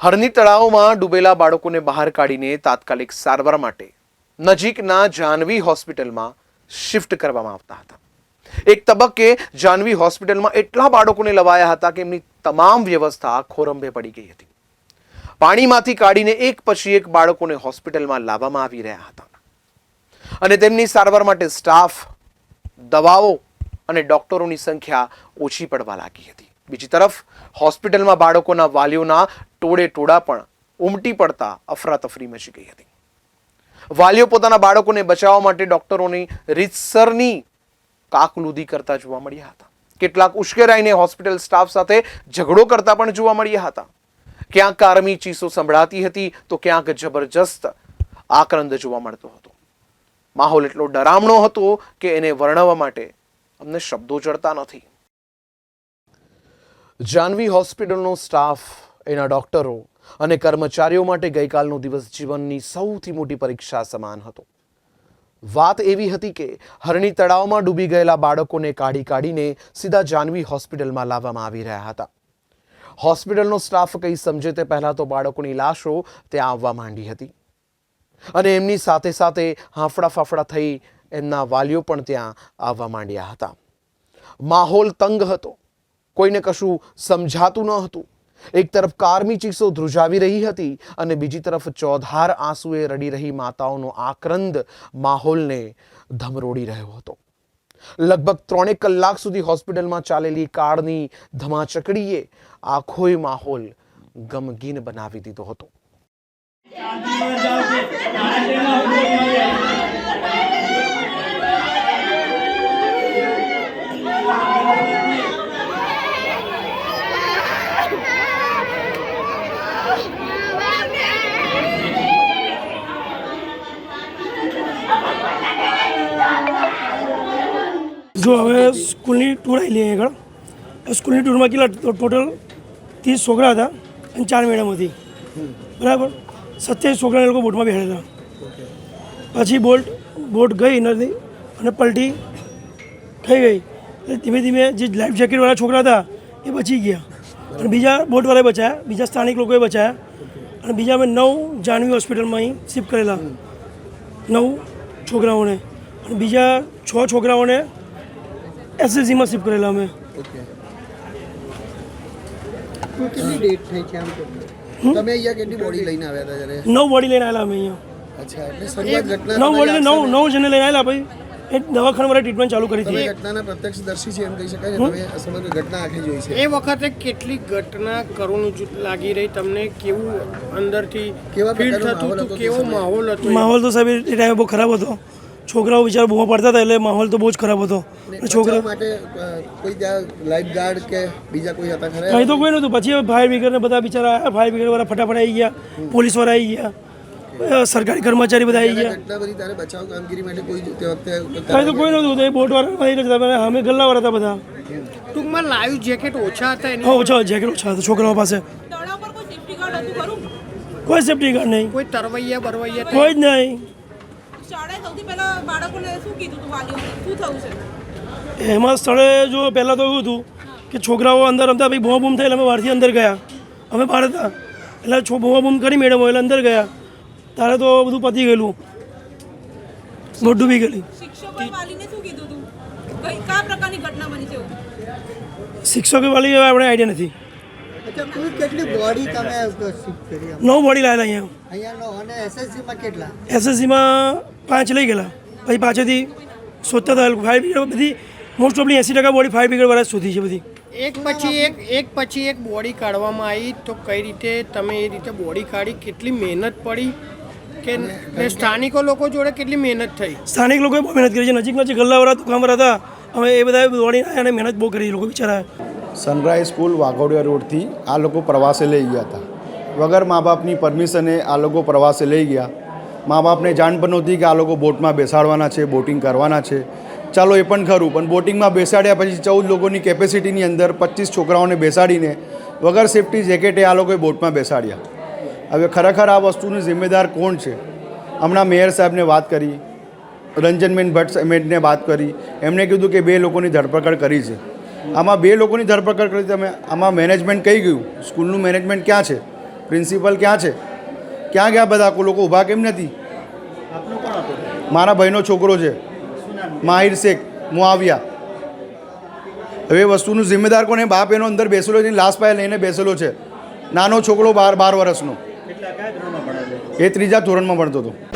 હરણી તળાવમાં ડૂબેલા બાળકોને બહાર કાઢીને તાત્કાલિક સારવાર માટે નજીકના જાનવી હોસ્પિટલમાં શિફ્ટ કરવામાં આવતા હતા. એક તબક્કે જાનવી હોસ્પિટલમાં એટલા બાળકોને લવાયા હતા કે એમની તમામ વ્યવસ્થા ખોરંભે પડી ગઈ હતી. પાણીમાંથી કાઢીને એક પછી એક બાળકોને હોસ્પિટલમાં લાવવામાં આવી રહ્યા હતા. અને તેમની સારવાર માટે સ્ટાફ, દવાઓ અને ડોક્ટરોની સંખ્યા ઓછી પડવા લાગી હતી. બીજી તરફ, હોસ્પિટલમાં બાળકોના વાલીઓના ટોળે ટોળા પણ ઉમટી પડતા અફરાતફરી મચી ગઈ હતી. વાલીઓ પોતાના બાળકોને બચાવવા માટે ડોક્ટરોની રીતસરની કાકલુદી કરતા જોવા મળ્યા હતા. કેટલાક ઉશ્કેરાઈને હોસ્પિટલ સ્ટાફ સાથે ઝઘડો કરતા પણ જોવા મળ્યા હતા. ક્યાંક કારમી ચીસો સંભળાતી હતી તો ક્યાંક જબરજસ્ત આક્રંદ જોવા મળતો હતો. માહોલ એટલો ડરામણો હતો કે એને વર્ણવવા માટે અમને શબ્દો ચડતા નથી. જાનવી હોસ્પિટલનો સ્ટાફ, એના ડોક્ટરો અને કર્મચારીઓ માટે ગઈકાલનો દિવસ જીવનની સૌથી મોટી પરીક્ષા સમાન હતો. વાત એવી હતી કે હરણી તળાવમાં ડૂબી ગયેલા બાળકોને કાઢી કાઢીને સીધા જાનવી હોસ્પિટલમાં લાવવામાં આવી રહ્યા હતા. હોસ્પિટલનો સ્ટાફ કંઈ સમજે તે પહેલાં તો બાળકોની લાશો ત્યાં આવવા માંડી હતી. અને એમની સાથે સાથે હાંફળા ફાફડા થઈ એમના વાલીઓ પણ ત્યાં આવવા માંડ્યા હતા. માહોલ તંગ હતો. કોઈને કશું સમજાતું ન હતું. એક તરફ કારમી ચીસો ધ્રુજાવી રહી હતી અને બીજી તરફ ચોધાર આંસુએ રડી રહી માતાઓનો આક્રંદ માહોલને ધમરોડી રહ્યો હતો. લગભગ ત્રણેક કલાક સુધી હોસ્પિટલમાં ચાલેલી કાળની ધમાચકડીએ આખોય માહોલ ગમગીન બનાવી દીધો હતો. જો હવે સ્કૂલની ટૂર આવેલી આગળ. સ્કૂલની ટૂરમાં કેટલા ટોટલ ત્રીસ છોકરા હતા અને ચાર મેડમ હતી. બરાબર? સત્યાવીસ છોકરા એ લોકો બોટમાં બેઠેલા પછી બોટ બોટ ગઈ નથી અને પલટી થઈ ગઈ. એટલે ધીમે ધીમે જે લાઈફ જેકેટવાળા છોકરા હતા એ બચી ગયા. અને બીજા બોટવાળાએ બચાયા, બીજા સ્થાનિક લોકોએ બચાયા. અને બીજા અમે નવ જાનવી હોસ્પિટલમાં અહીં શિફ્ટ કરેલા. નવ છોકરાઓને. અને બીજા છ છોકરાઓને એસએસસીમાં શિફ્ટ કરેલા અમે. ઓકે. કેટલી ડેટ થઈ છે આમ તો? તમે અહીંયા કેટલી બોડી લઈને આવ્યા હતા જ્યારે? નવ બોડી લઈને આવેલા અમે અહીંયા. અચ્છા એટલે શરૂઆત ઘટના નવ બોડી નવ નવ જણે લઈને આવેલા ભાઈ. એ દવાખાના વાળા ટ્રીટમેન્ટ ચાલુ કરી હતી. ઘટનાના પ્રત્યક્ષદર્શી છે એમ કહી શકાય તમે સમગ્ર ઘટના આખી જોઈ છે. એ વખતે કેટલી ઘટના કરુણ લાગી રહી તમને? કેવું અંદરથી કેવા ફીલ થતું હતું? કેવો માહોલ હતો? માહોલ તો સાહેબ એ ટાઈમે બહુ ખરાબ હતો. છોકરાઓ બિચારા બૂમો પડતા હતા એટલે માહોલ તો બહુ જ ખરાબ હતો. છોકરા માટે કોઈ ત્યાં લાઈફ ગાર્ડ કે બીજા કોઈ હતા ખરા? કંઈ તો કોઈ નહોતું. પછી ફાયર બ્રિગેડને બધા બિચારા ફાયર બ્રિગેડવાળા ફટાફટ આવી ગયા પોલીસવાળા આવી ગયા સરકારી કર્મચારી બધા આવી ગયા. બધી તારે બચાવ કામગીરી માટે કોઈ તે વખતે કંઈ તો કોઈ નહોતું. એ બોટવાળા વાળા નહીં હતા અમે ગલ્લાવાળા હતા બધા. ટૂંકમાં લાઈવ જેકેટ ઓછા હતા હા ઓછા જેકેટ ઓછા હતા છોકરાઓ પાસે. કોઈ સેફ્ટી ગાર્ડ કોઈ સેફ્ટી ગાર્ડ નહીં. કોઈ તરવૈયા બરવૈયા કોઈ જ નહીં. શાળાએ સૌથી પહેલા બાળકોને શું કીધું હતું વાલીઓને શું થયું છે? એમાં સ્થળે જો પહેલાં તો એવું હતું કે છોકરાઓ અંદર રમતા ભાઈ બૂમા બૂમ થઈ અમે બહારથી અંદર ગયા. અમે બહાર હતા. એટલે છો બૂમા બૂમ કરી મેડમ એટલે અંદર ગયા. તારે તો બધું પતી ગયેલું. બોટ ડૂબી ગયેલી. શિક્ષકે વાલીને શું કીધું હતું કઈ કયા પ્રકારની ઘટના બની છે એવું? શિક્ષકો વાળી આપણે આઈડિયા નથી? નવ બોડી લાયેલા અહીંયા. અહીંયા એસએસસીમાં કેટલા? એસએસસીમાં પાંચ લઈ ગયેલા. પછી પાછળથી શોધતા હતા ફાયર બ્રિગેડ બધી મોસ્ટ ઓફલી એંસી ટકા બોડી ફાયર બ્રિગેડવાળા શોધી છે બધી. એક પછી એક એક પછી એક બોડી કાઢવામાં આવી. તો કઈ રીતે તમે એ રીતે બોડી કાઢી કેટલી મહેનત પડી કે સ્થાનિકો લોકો જોડે કેટલી મહેનત થઈ? સ્થાનિક લોકોએ બહુ મહેનત કરી છે. નજીક નજીક ગલ્લાવાળા દુકાનવાળા હતા. અમે એ બધા દોડીને આવ્યા અને મહેનત બહુ કરી. લોકો બિચારા સનરાઈઝ સ્કૂલ વાઘોડિયા રોડથી આ લોકો પ્રવાસે લઈ ગયા હતા. વગર મા બાપની પરમિશને આ લોકો પ્રવાસે લઈ ગયા. મા બાપને જાણ પણ નહોતી કે આ લોકો બોટમાં બેસાડવાના છે, બોટિંગ કરવાના છે. ચાલો, એ પણ ખરું, પણ બોટિંગમાં બેસાડ્યા પછી ચૌદ લોકોની કેપેસિટીની અંદર પચીસ છોકરાઓને બેસાડીને વગર સેફટી જેકેટે આ લોકોએ બોટમાં બેસાડ્યા. હવે ખરેખર આ વસ્તુનું જિમ્મેદાર કોણ છે? હમણાં મેયર સાહેબને વાત કરી, રંજનબેન ભટ્ટ એમને વાત કરી, એમણે કીધું કે બે લોકોની ધરપકડ કરી છે. આમાં બે લોકોની ધરપકડ કરી, તમે આમાં મેનેજમેન્ટ કઈ ગયું? સ્કૂલનું મેનેજમેન્ટ ક્યાં છે? પ્રિન્સિપલ ક્યાં છે? ક્યાં ગયા બધા લોકો? ઊભા કેમ નથી? મારા ભાઈનો છોકરો છે. માહિર શેખ મુઆવિયા. હવે વસ્તુનું જિમ્મેદાર કોને બાપ એનો અંદર બેસેલો છે લાશ પાસે લઈને બેસેલો છે. નાનો છોકરો બાર બાર વર્ષનો. એ ત્રીજા ધોરણમાં ભણતો હતો.